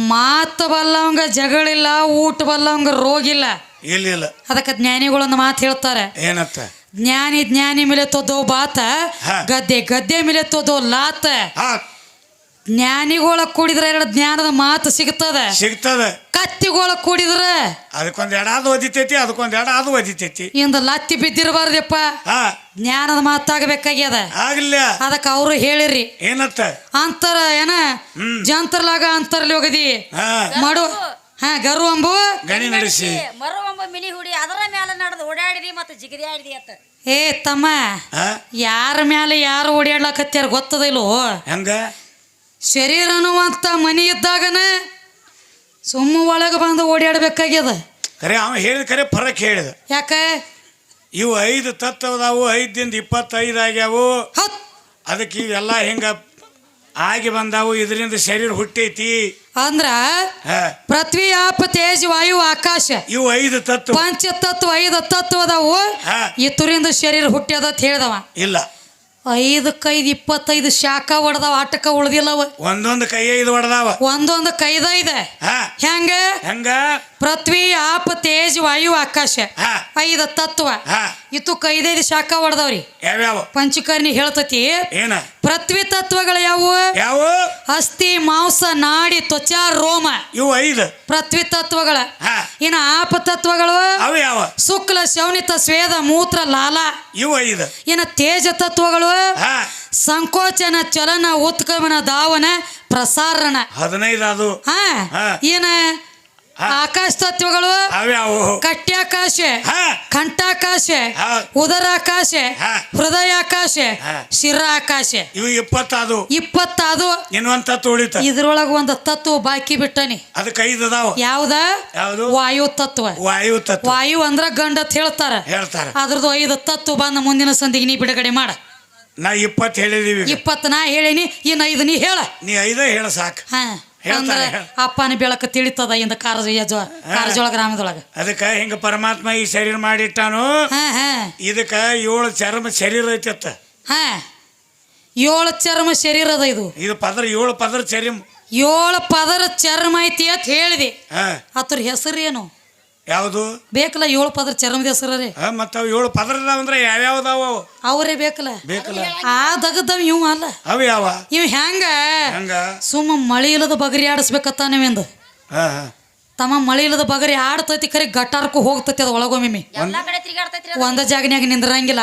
ಮಾತು ಬಲ್ಲವಂಗ ಜಗಳಿಲ್ಲ ಊಟ ಬಲ್ಲವಂಗ ರೋಗಿಲ್ಲ. ಇಲ್ಲ ಅದಕ್ಕೆ ಜ್ಞಾನಿಗಳೊಂದು ಮಾತು ಹೇಳ್ತಾರೆ. ಏನತ್ತ ಜ್ಞಾನಿ ಜ್ಞಾನಿ ಮೇಲೆ ತೋದೋ ಬಾತ ಹಾ. ಗದ್ದೆ ಗದ್ದೆ ಮೇಲೆ ತೋದೋ ಲಾತ. ಹಾ. ಜ್ಞಾನಿಗಳ ಕೂಡಿದ್ರೆ ಎರಡು ಜ್ಞಾನದ ಮಾತು ಸಿಗ್ತದ? ಸಿಗ್ತದ. ಕತ್ತಿಗಳ ಕೂಡಿದ್ರೆ? ಅದಕ್ಕೊಂದ್ ಎಡಾದು ಒದಿತೈತಿ ಅದಕ್ಕೊಂದ್ ಎಡಾದು ಒದಿತೈತಿ. ಇಂದ ಲತ್ತಿ ಬಿದ್ದಿರಬಾರ್ದಪ್ಪ. ಹಾ. ಜ್ಞಾನದ ಮಾತಾಗಬೇಕಾಗ್ಯದ. ಆಗ್ಲಿಲ್ಲ. ಅದಕ್ಕೆ ಅವರು ಹೇಳಿರಿ. ಏನತ್ತ? ಅಂತರ ಏನ. ಜಂತರ್ಲಾಗ ಅಂತರ್ಲಿ ಹೋಗದಿ. ಹಾ. ಮಾಡು ಹಾ ಗರು ಅಂಬು. ಗಣಿ ನಡೆಸಿ. ಮರು ಒಬ್ಬ ಮಿನಿ ಹುಡಿ ಅದರ ಮೇಲೆ ನಡೆದು ಓಡಾಡಿದಿ ಮತ್ತು ಜಿಗಿರಿ ಆಡಿದಿ ಅತ್ತ. ಏ ತಮ್ಮ. ಯಾರ ಮ್ಯಾಲೆ ಯಾರು ಓಡಾಡ್ಲಕತ್ಯಾರ ಗೊತ್ತದ ಇಲ್ಲೋ ಹೆಂಗ? ಶರೀರ ಅನ್ನುವಂತ ಮನಿ ಇದ್ದಾಗನ ಸುಮ್ಮ ಒಳಗೆ ಬಂದು ಓಡಾಡ್ಬೇಕಾಗ್ಯದ. ಖರೆ ಅವ ಹೇಳಿದ ಖರೆ ಫರಕ್ ಹೇಳಿದ. ಯಾಕ? ಇವು ಐದು ತತ್ವದಾವು ಐದಿಂದ ಇಪ್ಪತ್ತೈದು ಆಗ್ಯಾವು. ಅದಕ್ಕೆ ಇವೆಲ್ಲ ಹಿಂಗ ಆಗಿ ಬಂದಾವು ಇದರಿಂದ ಶರೀರ ಹುಟ್ಟೈತಿ. ಅಂದ್ರ ಪೃಥ್ವಿ ಆಪ ತೇಜ್ ವಾಯು ಆಕಾಶ. ಇವು ಐದು ತತ್ವ. ಪಂಚ ತತ್ವ ಐದು ತತ್ವದವು ಈ ಇತುರಿಂದ ಶರೀರ ಹುಟ್ಟ್ಯದ ಅಂತ ಹೇಳ್ದವ. ಇಲ್ಲ. ಐದಕ್ಕೈದು ಇಪ್ಪತ್ತೈದು ಶಾಖ ಹೊಡೆದವ ಆಟಕ್ಕ ಉಳ್ದಿಲ್ಲವ. ಒಂದೊಂದು ಕೈ ಐದು ಹೊಡೆದಾವ. ಒಂದೊಂದು ಕೈದ ಇದೆ. ಹೆಂಗ? ಹೆಂಗ? ಪೃಥ್ವಿ ಆಪ ತೇಜ್ ವಾಯು ಆಕಾಶ. ಐದ ಐದು ತತ್ವ. ಇತ್ತು ಕೈದೈದು ಶಾಖ ಹೊಡೆದವ್ರಿ. ಯಾವ್ಯಾವ? ಪಂಚಕರ್ಣಿ ಹೇಳ್ತತಿ. ಏನ? ಪೃಥ್ವಿ ತತ್ವಗಳು ಯಾವುವು ಯಾವ? ಅಸ್ಥಿ ಮಾಂಸ ನಾಡಿ ತ್ವಚಾ ರೋಮ. ಇವು ಐದು. ಪೃಥ್ವಿ ತತ್ವಗಳ. ಇನ್ನು ಆಪ ತತ್ವಗಳು? ಅವು ಯಾವ? ಶುಕ್ಲ ಶೌನಿತ ಸ್ವೇದ ಮೂತ್ರ ಲಾಲ. ಇವು ಐದು. ಇನ್ನು ತೇಜ ತತ್ವಗಳು? ಸಂಕೋಚನ ಚಲನ ಉತ್ಕಮನ ಧಾವನ ಪ್ರಸಾರಣ. ಹದಿನೈದು ಅದು. ಹಾ. ಹಾ. ಏನ? ಆಕಾಶ ತತ್ವಗಳು ಕಟ್ಯಾಕಾಶ ಕಂಠಾಕಾಶ. ಉದರಾಕಾಶ. ಹೃದಯಾಕಾಶ. ಶಿರಾಕಾಶ. ಇವು ಇಪ್ಪತ್ತಾದು. ಇಪ್ಪತ್ತಾದು. ಇನ್ನೊಂದ್ ತತ್ವ ಉಳಿತ. ಇದ್ರೊಳಗ ಒಂದು ತತ್ವ ಬಾಕಿ ಬಿಟ್ಟನಿ. ಅದಕ್ಕೆ ಐದು ಅದಾವ. ಯಾವ್ದ? ಯಾವುದು? ವಾಯು ತತ್ವ. ವಾಯು ತತ್ವ. ವಾಯು ಅಂದ್ರ ಗಂಡ ಅಂತ ಹೇಳ್ತಾರ. ಹೇಳ್ತಾರ. ಅದ್ರದ್ದು ಐದು ತತ್ವ ಬಂದ ಮುಂದಿನ ಸಂದಿಗೆ ನೀ ಬಿಡುಗಡೆ ಮಾಡ. ನಾ ಇಪ್ಪತ್ತು ಹೇಳಿದೀವಿ. ಇಪ್ಪತ್ತು ನಾ ಹೇಳಿನಿ ಇನ್ನು ಐದು ನೀ ಹೇಳ. ನೀ ಐದೇ ಹೇಳ ಸಾಕು. ಹಾ ಹೇಳ್ತಾರೆ, ಅಪ್ಪನ ಬೆಳಕ ತಿಳಿತದ ಇಂದ ಕಾರಜ ಕಾರಜೋಳ ಗ್ರಾಮದೊಳಗ. ಅದಕ್ಕೆ ಹಿಂಗ ಪರಮಾತ್ಮ ಈ ಶರೀರ ಮಾಡಿಟ್ಟಾನು? ಹಾ ಹಾ. ಇದಕ್ಕ ಏಳು ಚರ್ಮ ಶರೀರ ಐತತ್ತ. ಹಾ. ಏಳು ಚರ್ಮ ಶರೀರ ಅದ ಇದು. ಇದು ಪದರ ಏಳು ಪದರ ಚರ್ಮ. ಏಳು ಪದರ ಚರ್ಮ ಐತಿ ಅಂತ ಹೇಳಿದೆ. ಹಾ. ಅದ್ರ ಹೆಸರು ಏನು ಯಾವುದು? ಬೇಕಲ್ಲ ಏಳು ಪದರ ಚರ್ಮದ ಮತ್ತೆ ಏಳು ಪದರ ಅಂದ್ರೆ ಯಾವ್ಯಾವ್ದಾವ ಅವು? ಅವರೇ ಬೇಕಲ್ಲ. ಬೇಕಲ್ಲ. ಆ ದಗದವ್ ಇವ ಅಲ್ಲ. ಅವು ಯಾವ? ಇವ್ ಹೆಂಗ? ಹಂಗ? ಸುಮ್ಮ ಮಳಿ ಇಲ್ಲದ ಬಗರಿ ಆಡಿಸ್ಬೇಕತ್ತ ನೀವಿಂದ ತಮ್ಮ ಮಳಿ ಇಲ್ಲದ ಬಗರಿ ಆಡ್ತೈತಿ ಕರೆ ಗಟಾರ್ಕು ಹೋಗ್ತೈತಿ ಅದ ಒಳಗೊಮ್ಮೆ ಎಲ್ಲಾ ಕಡೆ ತಿರ್ಗಾಡ್ತೈತ್ರಿ ಒಂದ ಜಾಗನ್ಯಾಗ ನಿಂದ್ರಂಗಿಲ್ಲ.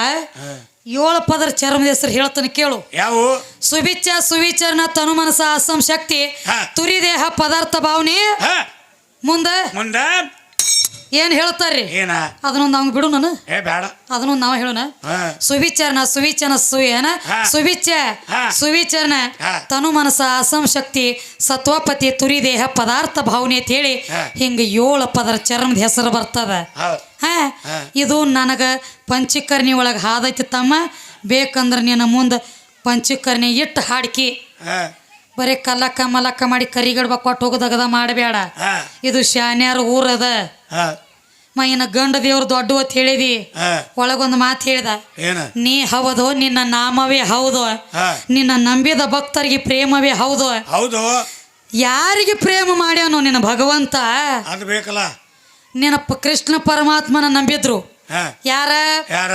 ಏಳು ಪದರ ಚರ್ಮದ ಹೆಸರು ಹೇಳ್ತಾನೆ ಕೇಳು. ಯಾವ? ಸುವಿಚ್ಛ ಸುವಿಚರಣ ತನು ಮನಸ ಅಸಂ ಶಕ್ತಿ. ತುರಿ ದೇಹ ಪದಾರ್ಥ ಭಾವನೆ. ಮುಂದ? ಮುಂದ? ಏನ್ ಹೇಳ್ತಾರ್ರಿ ಏನ? ಅದನ್ನೊಂದು ಅವ್ನು ಬಿಡು ನಾನು. ಏ ಬೇಡ ಅದನ್ನೊಂದು ನಾವು ಹೇಳೋಣ. ಸುವಿಚಾರನ ಸುವಿಚರಣ ಸುವಿಚನ ಸುಯನ ಏನ ಸುವಿಚ. ಸುವಿಚರಣ ತನು ಮನಸ ಅಸಂ ಶಕ್ತಿ ಸತ್ವಪತಿ ತುರಿ ದೇಹ ಪದಾರ್ಥ ಭಾವನೆ ಅಂತ ಹೇಳಿ. ಹಿಂಗ ಏಳು ಪದರ ಚರ್ಮದ ಹೆಸರು ಬರ್ತದ. ಹ. ಇದು ನನಗ ಪಂಚಕರ್ಣಿ ಒಳಗೆ ಹಾದೈತಿ ತಮ್ಮ. ಬೇಕಂದ್ರೆ ನಿನ್ನ ಮುಂದೆ ಪಂಚಕರ್ಣಿ ಇಟ್ಟು ಹಾಡ್ಕಿ. ಬರೀ ಕಲ್ಲಕ್ಕ ಮಲಕ್ಕ ಮಾಡಿ ಕರಿಗಡ್ಬ ಕೊಟ್ಟು ಹೋಗೋದಗದ ಮಾಡಬೇಡ. ಇದು ಶಾನ್ಯಾರ ಊರದ. ಮೈನ ಗಂಡ ದೇವ್ರ ದೊಡ್ಡ ಹೊತ್ತು ಹೇಳಿದಿ. ಒಳಗೊಂದು ಮಾತು ಹೇಳ್ದ. ನೀ ಹೌದು ನಿನ್ನ ನಾಮವೇ ಹೌದು. ನಿನ್ನ ನಂಬಿದ ಭಕ್ತರಿಗೆ ಪ್ರೇಮವೇ ಹೌದು. ಹೌದು. ಯಾರಿಗೆ ಪ್ರೇಮ ಮಾಡ್ಯಾನು ನಿನ್ನ ಭಗವಂತ? ಅದು ಬೇಕಲ್ಲ. ನಿನ್ನ ಕೃಷ್ಣ ಪರಮಾತ್ಮನ ನಂಬಿದ್ರು. ಯಾರ? ಯಾರ?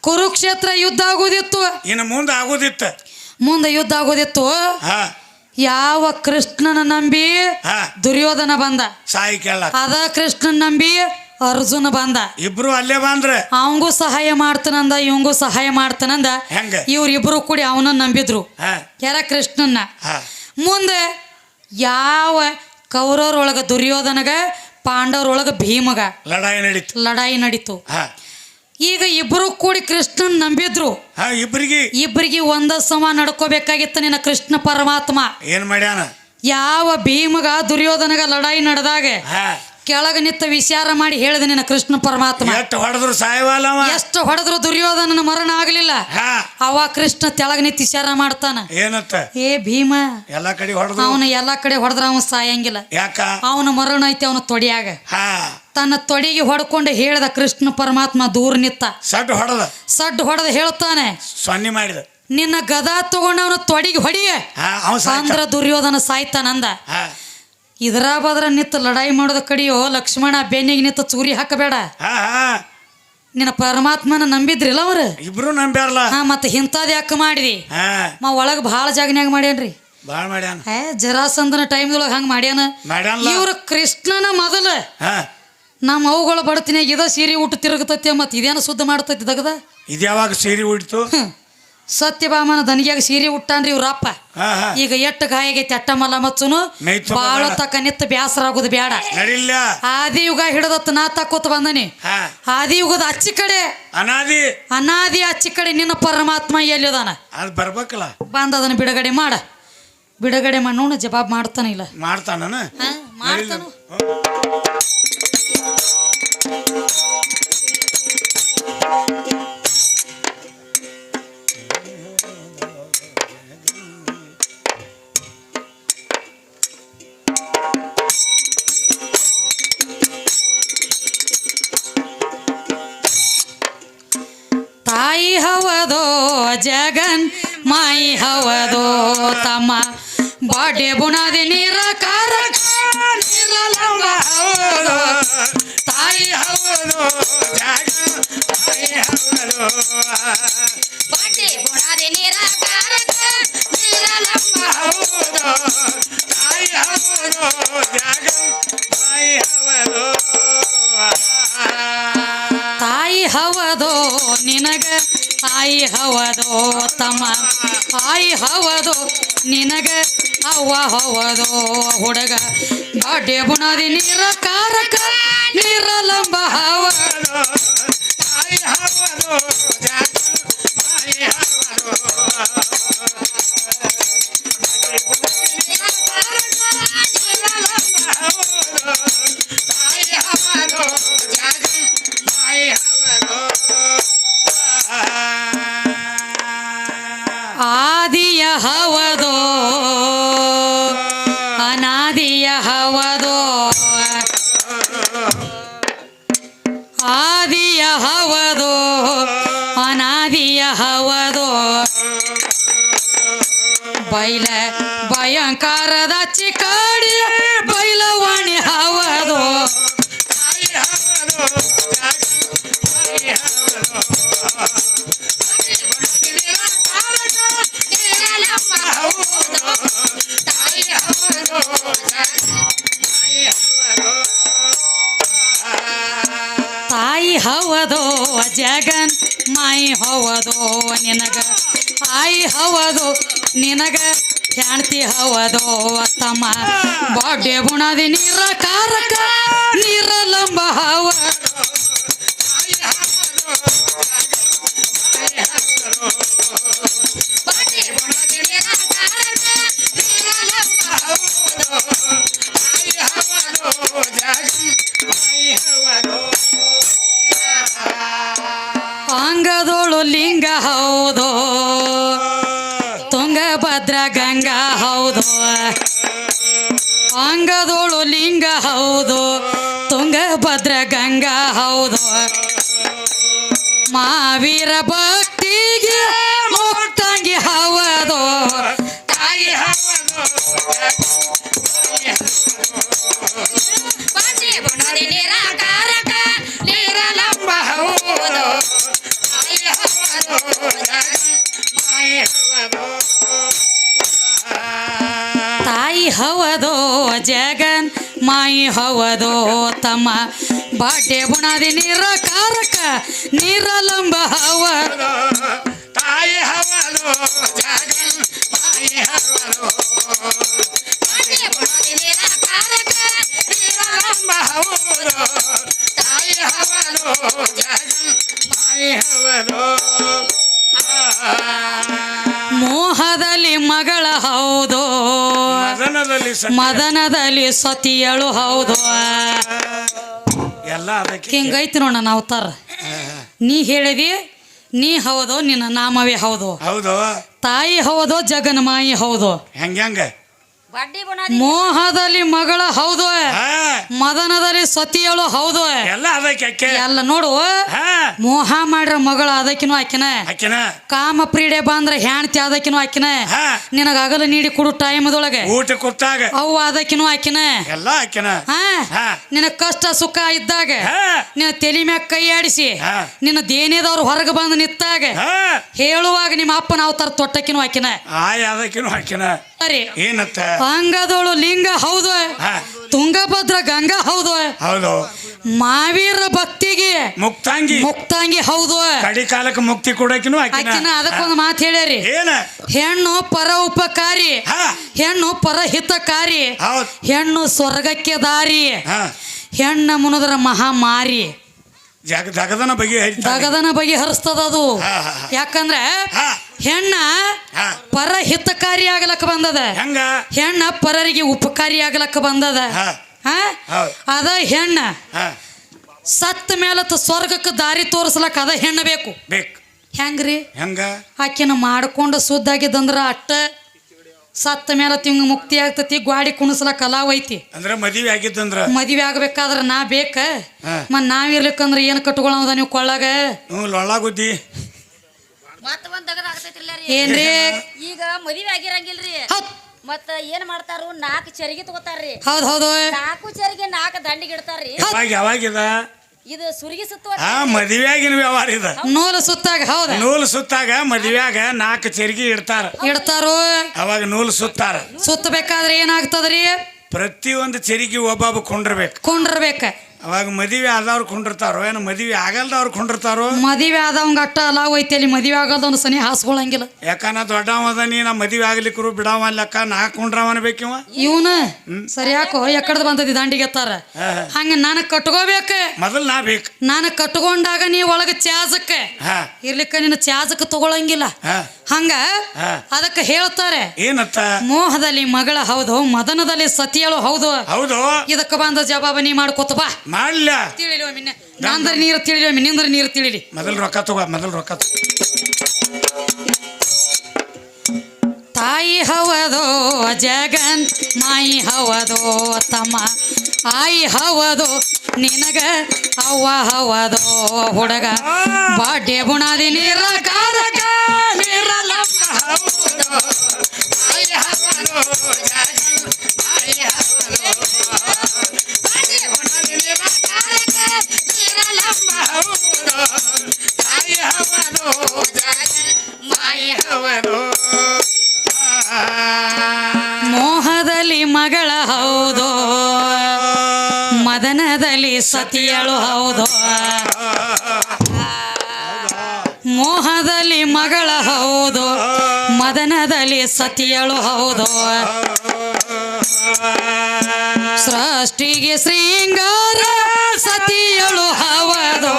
ಕುರುಕ್ಷೇತ್ರ ಯುದ್ಧ ಆಗೋದಿತ್ತು. ಇನ್ನು ಮುಂದೆ ಆಗೋದಿತ್ತು. ಮುಂದೆ ಯುದ್ಧ ಆಗೋದಿತ್ತು. ಯಾವ ಕೃಷ್ಣನ ನಂಬಿ ದುರ್ಯೋಧನ ಬಂದ? ಸಾಯಿ ಕೇಳ ಅದ ಕೃಷ್ಣನ ನಂಬಿ ಅರ್ಜುನ ಬಂದ. ಇಬ್ರು ಅಲ್ಲೇ ಬಂದ್ರೆ? ಅವಂಗೂ ಸಹಾಯ ಮಾಡ್ತಾನಂದ ಇವಂಗೂ ಸಹಾಯ ಮಾಡ್ತಾನಂದ. ಹೆಂಗ? ಇವ್ರಿಬ್ರು ಕೂಡಿ ಅವನ ನಂಬಿದ್ರು. ಯಾರ ಕೃಷ್ಣನ್ನ ಮುಂದೆ ಯಾವ ಕೌರವ್ರೊಳಗ ದುರ್ಯೋಧನಗ ಪಾಂಡವ್ರೊಳಗ ಭೀಮಗ ಲಡಾಯಿ ನಡೀತು. ಲಡಾಯಿ ನಡೀತು. ಈಗ ಇಬ್ರು ಕೂಡಿ ಕೃಷ್ಣನ್ ನಂಬಿದ್ರು. ಇಬ್ಬರಿಗೆ ಇಬ್ರಿಗೆ? ಇಬ್ಬರಿಗೆ ಒಂದ ಸಮ ನಡ್ಕೋಬೇಕಾಗಿತ್ತು ನಿನ್ನ ಕೃಷ್ಣ ಪರಮಾತ್ಮ. ಏನ್ ಮಾಡ್ಯಾನ? ಯಾವ ಭೀಮಗ ದುರ್ಯೋಧನಗ ಲಡಾಯಿ ನಡೆದಾಗ? ಕೆಳಗ ನಿತ್ತ ವಿಚಾರ ಮಾಡಿ ಹೇಳಿದ ನಿನ್ನ ಕೃಷ್ಣ ಪರಮಾತ್ಮ. ಎಷ್ಟು ಹೊಡೆದ್ರು ಸಾಯವಾಲ ಎಷ್ಟು ಹೊಡೆದ್ರು ದುರ್ಯೋಧನನ ಮರಣ ಆಗಲಿಲ್ಲ. ಅವ ಕೃಷ್ಣ ತೆಳಗ ನಿತ್ತ ವಿಚಾರ ಮಾಡ್ತಾನ. ಏನತ್ತ ಏ ಭೀಮ. ಎಲ್ಲಾ ಕಡೆ ಹೊಡೆದ್ರು? ಅವನ ಎಲ್ಲಾ ಕಡೆ ಹೊಡೆದ್ರ ಅವನು ಸಾಯಂಗಿಲ್ಲ. ಯಾಕ? ಅವನ ಮರಣ ಐತಿ ಅವನ ತೊಡಿಯಾಗ. ತನ್ನ ತೊಡಿಗೆ ಹೊಡ್ಕೊಂಡು ಹೇಳ್ದ ಕೃಷ್ಣ ಪರಮಾತ್ಮ ದೂರ ನಿತ್ತ ಸಡ್ ಹೊಡೆದ? ಸಡ್ ಹೊಡೆದ ಹೇಳ್ತಾನೆ ಸೊನ್ನೆ ಮಾಡಿದ. ನಿನ್ನ ಗದಾ ತಗೊಂಡ ಅವನ ತೊಡಿಗೆ ಹೊಡಿಯ. ಅಂದ್ರ ದುರ್ಯೋಧನ ಸಾಯ್ತಾನಂದ. ಹಾ ಇದರ ಬದ್ರ ನಿತ್ತ ಲಡಾಯಿ ಮಾಡೋದ ಕಡಿಯೋ ಲಕ್ಷ್ಮಣ ಬೆನ್ನಿಗೆ ನಿತ್ತ ಚೂರಿ ಹಾಕಬೇಡ. ಹಾ ಹಾ. ನಿನ್ನ ಪರಮಾತ್ಮನ ನಂಬಿದ್ರಿಲ್ಲ ಅವ್ರ? ಇಬ್ರು ನಂಬ್ಯಾರಲ್ಲ ಹಾ ಮತ್ತೆ ಹಿಂತಾದ್ ಯಾಕೆ ಮಾಡಿದಿ? ಹಾ. ಮಾ ಒಳಗೆ ಭಾಳ ಜಾಗನ್ಯಾಗ ಮಾಡ್ಯಾನ್ರಿ. ಬಾಳ್ ಮಾಡ್ಯಾನ. ಏ ಜರಾಸಂದನ ಟೈಮ್ದೊಳಗೆ ಹಂಗೆ ಮಾಡ್ಯಾನ? ಮಾಡ್ಯಾನಲ್ಲ ಇವ್ರ ಕೃಷ್ಣನ ಮೊದಲ ಹಾ. ನಮ್ಮ ಅವುಗಳ ಬಡತಿನಾಗ ಇದ ಸೀರೆ ಊಟ ತಿರುಗತೈತಿ ಮತ್ತು ಇದೇನು ಶುದ್ಧ ಮಾಡ್ತೈತಿ ದಗದ? ಇದ್ಯಾವಾಗ ಸೀರೆ ಉಡ್ತು? ಹ್ಮ್. ಸತ್ಯಭಾಮನ ದನಿಯಾಗ ಸೀರೆ ಉಟ್ಟಾನ್ರಿ ಇವ್ರಪ್ಪ. ಈಗ ಎಟ್ಟು ಗಾಯಗೈತಿ ಅಟ್ಟ ಮಲ ಮಚ್ಚುನು. ಬಾಳ. ತಕ್ಕ ನಿತ್ತ ಬ್ಯಾಸರ ಆಗುದು ಬೇಡ ಆದಿ ಯುಗ ಹಿಡದತ್ತ ನಾ ತಕ್ಕೋತ ಬಂದನಿ. ಆದಿ ಯುಗದ ಅಚ್ಚಿ ಕಡೆ. ಅನಾದಿ. ಅನಾದಿ ಅಚ್ಚಿ ಕಡೆ ನಿನ್ನ ಪರಮಾತ್ಮ ಎಲ್ಲಿದಾನ ಅದು ಬರ್ಬೇಕಲ್ಲ. ಬಂದ ಅದನ್ನ ಬಿಡುಗಡೆ ಮಾಡ. ಬಿಡುಗಡೆ ಮಾಡೋಣ ಜವಾಬ್ ಮಾಡ್ತಾನ ಇಲ್ಲ. ಮಾಡ್ತಾನ ಮಾಡ್ತಾನ. ಮಾಡ್ತಾನು ಜಗನ್ ಮೈ ಹವದೋ ತಮ್ಮ ಬಾಡೆ ಬುಣದಿ ನೀರ ಕಾರ ತಾಯಿ ಹೌದು ಜಗನ್ ತಾಯಿ ಹೌದು ಹವದೋ ತಮ್ಮ. ಆಯಿ ಹವದು, ನಿನಗ ಅವ್ವ ಹವದೋ ಹುಡುಗ. ಬಾಡೆ ಬುನಾದಿ ನೀರ ಕಾರಕ ನೀರಲಂಬ ಹವ. ತಾಯಿ ಹವದು ತಾಯಿ ಆದಿಯ ಹವದೋ ಅನಾದಿಯ ಹವದೋ. ಬೈಲ ಭಯಂಕರದ ಅಹಂಕಾರದ ಹವದೋ ಜಗನ್ ಮೈ ಹವದೋ ನಿನಗ? ಆಯಿ ಹವದು ನಿನಗ? ಶಾಂತಿ ಹವದೋ ತಮ್ಮ ಬಾಡ್ಯ ಗುಣದಿ ನೀರ ಕಾರಕ ನೀರ ಲಂಬ ಹವ. ಮಾವೀರ ಭಕ್ತಿಗೆ ಮುಕ್ತಂಗಿ ಹವದು. ತಾಯಿ ಹವದು. ಲಂಬ ಹೌದು. ತಾಯಿ ಹವದು. ತಾಯಿ ಹವದು. ತಾಯಿ ಹವದೋ ಜಗನ್ ಮಾಯಿ ಹವದೋ ತಮ್ಮ ಬಾಟೆ ಬುಣದಿ ನೀರ ಕಾರಕ ನೀರ ಲಂಬ ಹವ ತಾಯಿ ಹವದು ಜಗನ್ ಮಾಯಿ ಹವದು. ತಾಯಿ ಹವದು ಜಗನ್ ತಾಯಿ ಹವದು. ಮದನದಲ್ಲಿ ಸತ್ಯ. ಮದನದಲ್ಲಿ ಸತಿಯಳು ಹೌದು. ಎಲ್ಲ ಅದಕ್ಕೆ ಹಿಂಗೈತಿ ನೋಡ ನಾವು ತರ ನೀ ಹೇಳಿದಿ ನೀ ಹೌದು ನಿನ್ನ ನಾಮವೇ ಹೌದು. ಹೌದು. ತಾಯಿ ಹೌದು ಜಗನ್ ಮಾಯಿ ಹೌದು. ಹೆಂಗ ಬಡ್ಡಿ ಬುನಾದಿ ಮೋಹದಲ್ಲಿ ಮಗಳ ಹೌದು ಮದನದಲ್ಲಿ ಸತಿಯಳು ಹೌದು ಎಲ್ಲ ಅದಕ್ಕೆ ಅಕ್ಕೆ ಎಲ್ಲ ನೋಡು. ಹಾ. ಮೋಹ ಮಾಡ್ರ ಮಗಳು ಅದಕ್ಕಿನೂ ಆಕಿನ. ಅಕ್ಕಿನ ಕಾಮ ಪ್ರೀಡೆ ಬಂದ್ರ ಹೆಣ್ತಿ ಅದಕ್ಕಿನೂ ಆಕಿನ. ಹಾ. ನಿನಗ ಅಗಲ ನೀಡಿ ಕೊಡು ಟೈಮದೊಳಗೆ. ಊಟ ಕೊಟ್ಟಾಗ. ಅವು ಅದಕ್ಕಿನೂ ಆಕಿನ. ಎಲ್ಲ ಆಕಿನ. ಹಾ. ಹಾ. ನಿನ್ನ ಕಷ್ಟ ಸುಖ ಇದ್ದಾಗ. ಹಾ. ನಿನ್ನ ತಲೆ ಮ್ಯಾಗ ಕೈ ಆಡಿಸಿ. ಹಾ. ನಿನ್ನ ದೇನೇದವ್ರು ಹೊರಗೆ ಬಂದು ನಿತ್ತಾಗ ಹಾ. ಹೇಳುವಾಗ ನಿಮ್ಮ ಅಪ್ಪನ ತರ ತೊಟ್ಟಕ್ಕಿನೂ ಆಕಿನ. ಆಯ್ ಅದಕ್ಕಿನ ಆಕಿನ. ಸರಿ. ಏನತ್ತ? ಅಂಗದೋಳು ಲಿಂಗ ಹೌದು. ತುಂಗಭದ್ರ ಗಂಗಾ ಹೌದು. ಹೌದು. ಮಾವೀರ ಭಕ್ತಿಗೆ ಮುಕ್ತಾಂಗಿ. ಮುಕ್ತಾಂಗಿ ಹೌದು. ಕಡಿ ಕಾಲಕ್ಕೆ ಮುಕ್ತಿ ಕೊಡಕಿನ ಅದಕ್ಕೊಂದು ಮಾತು ಹೇಳ್ಯಾರಿ. ಹೆಣ್ಣು ಪರ ಉಪಕಾರಿ. ಹೆಣ್ಣು ಪರಹಿತಕಾರಿ ಹಿತಕಾರಿ. ಹೆಣ್ಣು ಸ್ವರ್ಗಕ್ಕೆ ದಾರಿ. ಹೆಣ್ಣ ಮುನದ್ರ ಮಹಾಮಾರಿ. ಜಗ ಜಗದನ ಬಗೆ ದಗದನ ಬಗೆ ಹರಿಸ್ತದ ಅದು. ಯಾಕಂದ್ರೆ ಹೆಣ್ಣ ಪರ ಹಿತಕಾರಿ ಆಗ್ಲಕ್ಕ ಬಂದದ. ಹೆಂಗ? ಹೆಣ್ಣ ಪರರಿಗೆ ಉಪಕಾರಿ ಆಗ್ಲಕ್ಕ ಬಂದದ? ಅದ ಹೆಣ್ಣ ಸತ್ತ ಮೇಲತ್ತ ಸ್ವರ್ಗಕ್ಕೆ ದಾರಿ ತೋರಿಸ್ಲಕ್ಕ ಅದ ಹೆಣ್ಣ ಬೇಕು. ಬೇಕು. ಹೆಂಗ್ರಿ? ಹೆಂಗ? ಆಕಿನ ಮಾಡ್ಕೊಂಡು ಸುದ್ದಾಗಿದ್ದಂದ್ರ ಅಟ್ಟ ಸತ್ತ ಮೇಲೆ ತಿಂಗ ಮುಕ್ತಿ ಆಗ್ತತಿ ಗ್ವಾಡಿ ಕುಣಸಲ ಕಲಾವ್ ಐತಿ. ಅಂದ್ರೆ ಮದುವೆ ಆಗಿತ್ತಂದ್ರ ಮದ್ವೆ ಆಗ್ಬೇಕಾದ್ರ ನಾ ಬೇಕ. ಮತ್ ನಾವಿರ್ಲಿಕ್ಕಂದ್ರ ಏನ್ ಕಟ್ಕೊಳ್ಳೋದ ನೀವು ಕೊಳ್ಳಾಗ? ಲೊಳ್ಳಾಗುದ್ದಿ ಮತ್ತ ಒಂದ್ ತಗದ ಆಗ್ತೈತಿಲ್ಲ ರೀ. ಏನ್ರಿ ಈಗ ಮದುವೆ ಆಗಿರಂಗಿಲ್ರಿ. ಮತ್ತ ಏನ್ ಮಾಡ್ತಾರು? ನಾಲ್ಕು ಚರಿಗೆ ತಗೋತಾರ್ರಿ. ಹೌದ್ ಹೌದು. ನಾಲ್ಕು ಚರಿಗೆ ನಾಲ್ಕು ದಂಡಿಗೆ ಇಡ್ತಾರ್ರಿ. ಯಾವಾಗ ಯಾವಾಗಿದ ಇದು ಸುರಿಗೆ ಸುತ್ತುವ ಹಾ ಮದುವೆಯಾಗಿನ ವ್ಯವಹಾರ ಇದು. ನೂಲು ಸುತ್ತಾಗ ಹೌದ? ನೂಲು ಸುತ್ತಾಗ ಮದುವೆಯಾಗ ನಾಲ್ಕು ಚರಿಗೆ ಇಡ್ತಾರ. ಇಡ್ತಾರು? ಅವಾಗ ನೂಲು ಸುತ್ತಾರ. ಸುತ್ತಬೇಕಾದ್ರೆ ಏನಾಗ್ತದ್ರಿ? ಪ್ರತಿಯೊಂದು ಚರಿಗೆ ಒಬ್ಬೊಬ್ಬ ಕೊಂಡಿರ್ಬೇಕು. ಕುಂಡ್ರಬೇಕ. ಅವಾಗ ಮದುವೆ ಆದವ್ರು ಕುಂಡಿರ್ತಾರೋ? ಏನು ಮದುವೆ ಆಗಲ್ದವ್ರು ಕುಂಡಿರ್ತಾರೋ? ಮದುವೆ ಆದವಂಗ ಅಟ್ಟ ಅಲ್ಲ ಹೋಯ್ತಿ ಅಲ್ಲಿ ಮದುವೆ ಆಗೋದವ್ನು ಸನಿ ಹಾಸ್ಕೊಳಂಗಿಲ್ಲ ಯಾಕನ ದೊಡ್ಡವದ ದೊಡ್ಡವ ನೀ ನಾ ಮದುವೆ ಆಗ್ಲಿಕ್ಕರು ಬಿಡವ ಲೆಕ್ಕ ನಾ ಕೊಂಡ್ರವನ ಬೇಕಿವ ಇವನ? ಸರಿ ಯಾಕೋ ಎಕ್ಕಡ್ದು ಬಂದದಿ ದಾಂಡಿಗೆ ಎತ್ತಾರ. ಹಂಗ ನಾನು ಕಟ್ಕೋಬೇಕ. ಮೊದಲು ನಾ ಬೇಕು. ನಾನು ಕಟ್ಕೊಂಡಾಗ ನೀ ಒಳಗೆ ಚಾಜಕ್ಕೆ ಇರ್ಲಿಕ್ಕ ನಿನ್ನ ಚಾಜಕ್ಕೆ ತಗೊಳಂಗಿಲ್ಲ. ಹಂಗ. ಅದಕ್ಕೆ ಹೇಳ್ತಾರೆ. ಏನತ್ತ? ಮೋಹದಲ್ಲಿ ಮಗಳ ಹೌದು ಮದನದಲ್ಲಿ ಸತಿಯಳು ಹೌದು. ಹೌದು. ಇದಕ್ಕೆ ಬಂದ ಜವಾಬ ನೀ ಮಾಡ್ಕೊತ ಬಾ. ಮಾಡ್ಲ? ತಿಳಿಲಿ ಮಿನ್ನ ನಂದ್ರ ನೀರು ತಿಳಿಲಿ ನಿಂದ್ರ ನೀರು ತಿಳಿಲಿ. ಮೊದಲು ರೊಕ್ಕ ತಗೋ ಮೊದಲು ರೊಕ್ಕ ತಾಯಿ ಹವದೋ ಜಗನ್ ಮಾಯಿ ಹವದೋ ತಮ್ಮ. ಆಯಿ ಹವದೋ ನಿನಗ ಅವ್ವ ಹವದೋ ಹುಡುಗ. ಬಾಡ್ಯ ಬುಣಾದಿ ನೀರ ಕಾರಕ ನೀರ ಹವದೋ ಆಯಿ ಹವದು ಸತಿಯಳು ಹೌದು. ಮೋಹದಲ್ಲಿ ಮಗಳ ಹೌದು. ಮದನದಲ್ಲಿ ಸತಿಯಳು ಹೌದು. ಸೃಷ್ಟಿಗೆ ಶೃಂಗಾರ ಸತಿಯಳು ಹೌದು.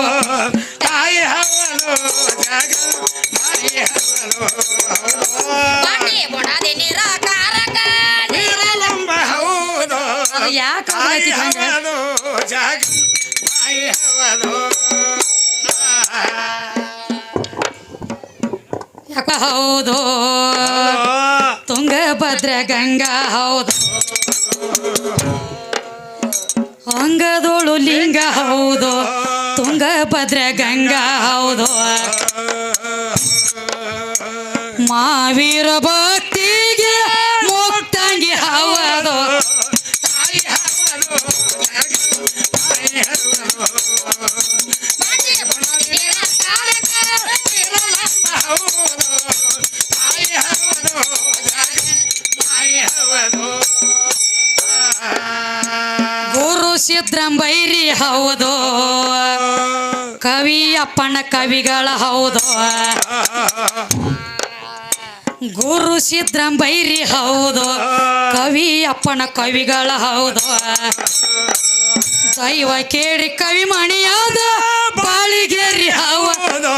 ತಾಯಿ ಹವದು ಅದು ಯಾಕೆ ತಾಯಿ ಆಗೈತಿ ಹಂಗ? ಹವದು ಜಗನ್ ಮಾಯಿ ಹವದು ಯಾಕ ಹೌದು ತುಂಗಭದ್ರ ಗಂಗಾ ಹೌದು ಅಂಗದೋಳು ಲಿಂಗ ಹೌದು ತುಂಗಭದ್ರ ಗಂಗಾ ಹೌದು ಮಾವೀರ ಭಕ್ತಿಗೆ ಸಿದ್ರಂಬೈರಿ ಹೌದು. ಕವಿ ಅಪ್ಪನ ಕವಿಗಳ ಹೌದು. ಗುರು ಸಿದ್ರಂಬೈರಿ ಹೌದು. ಕವಿ ಅಪ್ಪನ ಕವಿಗಳ ಹೌದು. ದೈವ ಕೇಳಿ ಕವಿ ಮಣಿಯಾದ ಬಾಳಿಗೇರಿ ಹೌದು.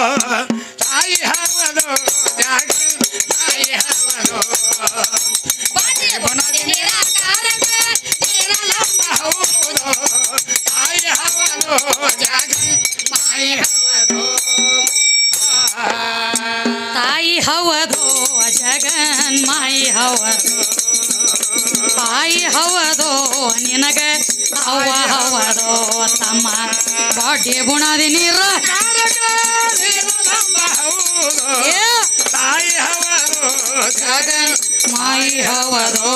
ತಾಯಿ ಹವದೋ ಜಗನ್ ಮಾಯಿ ಹವದು. ತಾಯಿ ಹವದು, ನಿನಗ ಹವ ಹವದು. ತಮ್ಮ ಬಾಡಿ ಬುಣದಿ ನೀರ. ತಾಯಿ ಹವದು. ಜಗನ್ ಮಾಯಿ ಜಗನ್